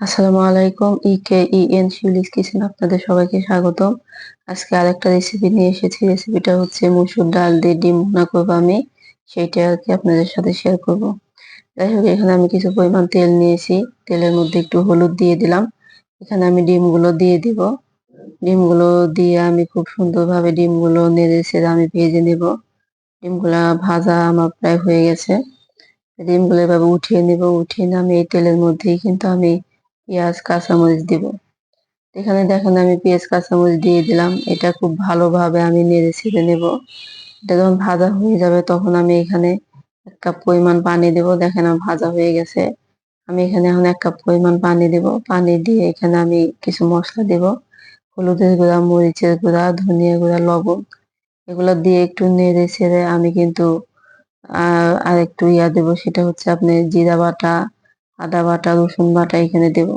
আসসালামু আলাইকুম ইকে EN Shiuli's kitchen আপনাদের সবাইকে স্বাগতম। আজকে আরেকটা রেসিপি নিয়ে এসেছি রেসিপিটা হচ্ছে মুসুর ডাল দিয়ে ডিম ভুনা করব আমি, সেইটা আর কি আপনাদের সাথে শেয়ার করব। যাই হোক, এখানে আমি কিছু পরিমাণ তেল নিয়েছি, তেলের মধ্যে একটু হলুদ দিয়ে দিলাম। এখানে আমি ডিমগুলো দিয়ে দিব। ডিমগুলো দিয়ে আমি খুব সুন্দরভাবে ডিমগুলো নেড়ে ছেড়ে আমি ভেজে নেব। ডিমগুলা ভাজা আমার প্রায় হয়ে গেছে। ডিমগুলো এভাবে উঠিয়ে নেব, উঠিয়ে আমি এই তেলের মধ্যেই কিন্তু আমি পেঁয়াজ, কাঁচামরিচ দিব। এখানে দেখেন আমি পেঁয়াজ, কাঁচামরিচ দিয়ে দিলাম। এটা খুব ভালোভাবে আমি নেড়ে ছেড়ে নেব। এটা যখন ভাজা হয়ে যাবে তখন আমি এখানে এক কাপ পরিমাণ পানি দেব। দেখেন আমার ভাজা হয়ে গেছে। আমি এখানে এখন এক কাপ পরিমাণ পানি দেব। পানি দিয়ে এখানে আমি কিছু মশলা দেব। হলুদের গুঁড়া, মরিচের গুঁড়া, ধনিয়া গুঁড়া, লবণ। এগুলো দিয়ে একটু নেড়ে ছেড়ে আমি কিন্তু আর একটু ইয়া দেব। সেটা হচ্ছে আপনি জিরা বাটা, আদা বাটা, রসুন বাটা এখানে দেব।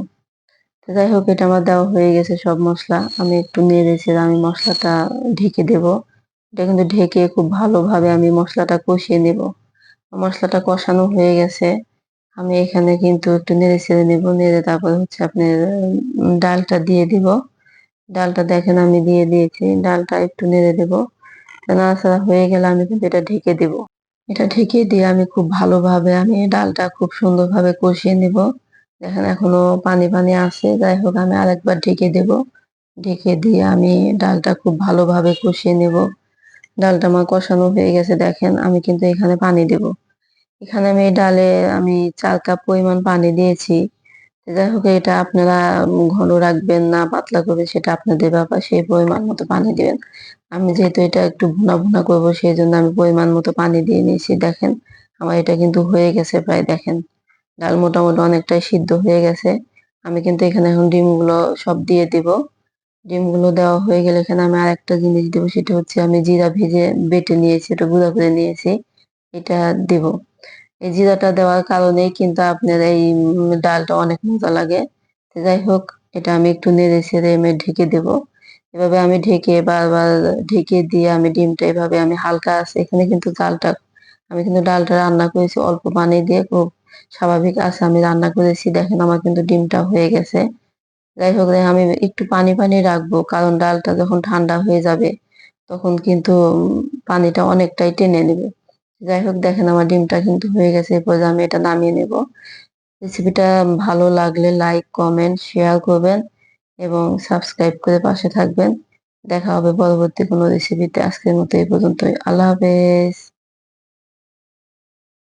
তো যাই হোক, এটা আমার দেওয়া হয়ে গেছে সব মশলা। আমি একটু নেড়েছি আমি মশলাটা ঢেকে দেব। এটা কিন্তু ঢেকে খুব ভালোভাবে আমি মশলাটা কষিয়ে নেব। মশলাটা কষানো হয়ে গেছে। আমি এখানে কিন্তু একটু নেড়ে ছেড়ে নেব। নেড়ে তারপর হচ্ছে আপনার ডালটা দিয়ে দিব। ডালটা দেখেন আমি দিয়ে দিয়েছি। ডালটা একটু নেড়ে দেবো। নাড়াচাড়া হয়ে গেলে আমি কিন্তু এটা ঢেকে দেবো। এটা ঢেকে দিয়ে আমি খুব ভালোভাবে আমি ডালটা খুব সুন্দরভাবে কষিয়ে নেব। দেখেন, এখনও পানি পানি আছে। যাই হোক, আমি আরেকবার ঢেকে দেব। ঢেকে দিয়ে আমি ডালটা খুব ভালোভাবে কষিয়ে নেব। ডালটা আমার কষানো হয়ে গেছে, দেখেন। আমি কিন্তু এখানে পানি দেব। এখানে আমি ডালে আমি চার কাপ পরিমাণ পানি দিয়েছি। যাই হোক, এটা আপনারা ঘন রাখবেন না, পাতলা করবেন, সেটা আপনাদের ব্যাপার। সেই পরিমাণ মতো পানি দিবেন। আমি যেহেতু এটা একটু ভুনা ভুনা করব, সেই জন্য আমি পরিমাণ মতো পানি দিয়ে নিয়েছি। দেখেন, আমার এটা কিন্তু হয়ে গেছে প্রায়, দেখেন। ডাল মোটামুটি অনেকটাই সিদ্ধ হয়ে গেছে। আমি কিন্তু এখানে এখন ডিমগুলো সব দিয়ে দিব। ডিমগুলো দেওয়া হয়ে গেলে এখানে আমি আর একটা জিনিস দেবো, সেটা হচ্ছে আমি জিরা ভেজে বেটে নিয়েছি এটা গুঁড়া করে নিয়েছি, এটা দেব। এই জিরাটা দেওয়ার কারণেই কিন্তু আপনার এই ডালটা অনেক মজা লাগে। যাই হোক, এটা আমি একটু নেড়ে ছেড়ে আমি ঢেকে দেব। এভাবে আমি ঢেকে বারবার ঢেকে দিয়ে আমি ডিমটা এভাবে আমি হালকা আছে, এখানে কিন্তু ডালটা আমি কিন্তু ডালটা রান্না করেছি অল্প পানি দিয়ে, খুব স্বাভাবিক আছে, আমি রান্না করেছি, দেখেন আমার কিন্তু ডিমটা হয়ে গেছে। যাই হোক আমি একটু পানি পানি রাখব, কারণ ডালটা যখন ঠান্ডা হয়ে যাবে, তখন কিন্তু পানিটা অনেকটাই টেনে নেবে। যাই হোক, দেখেন আমার ডিমটা কিন্তু হয়ে গেছে, এরপর আমি এটা নামিয়ে নেব। রেসিপিটা ভালো লাগলে লাইক, কমেন্ট, শেয়ার করবেন এবং সাবস্ক্রাইব করে পাশে থাকবেন। দেখা হবে পরবর্তী কোনো রেসিপিতে, আজকের মতো এই পর্যন্তই। আল্লাহ হাফেজ।